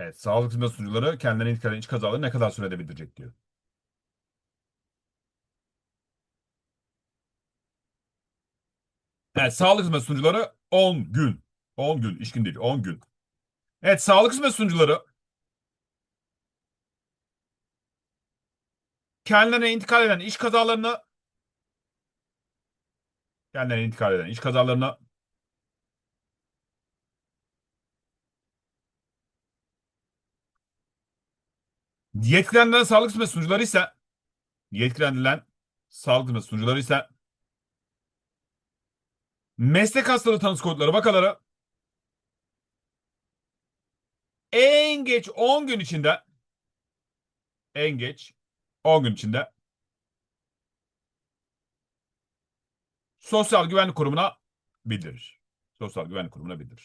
Evet, sağlık hizmet sunucuları kendilerine intikal eden iç kazaları ne kadar sürede bildirecek diyor. Evet, sağlık hizmet sunucuları 10 gün. 10 gün, iş gün değil, 10 gün. Evet, sağlık hizmet sunucuları kendilerine intikal eden iş kazalarını kendilerine intikal eden iş kazalarını yetkilendirilen sağlık hizmet sunucuları ise yetkilendirilen sağlık hizmet sunucuları ise meslek hastalığı tanısı kodları vakaları en geç 10 gün içinde en geç 10 gün içinde Sosyal Güvenlik Kurumu'na bildirir. Sosyal Güvenlik Kurumu'na bildirir.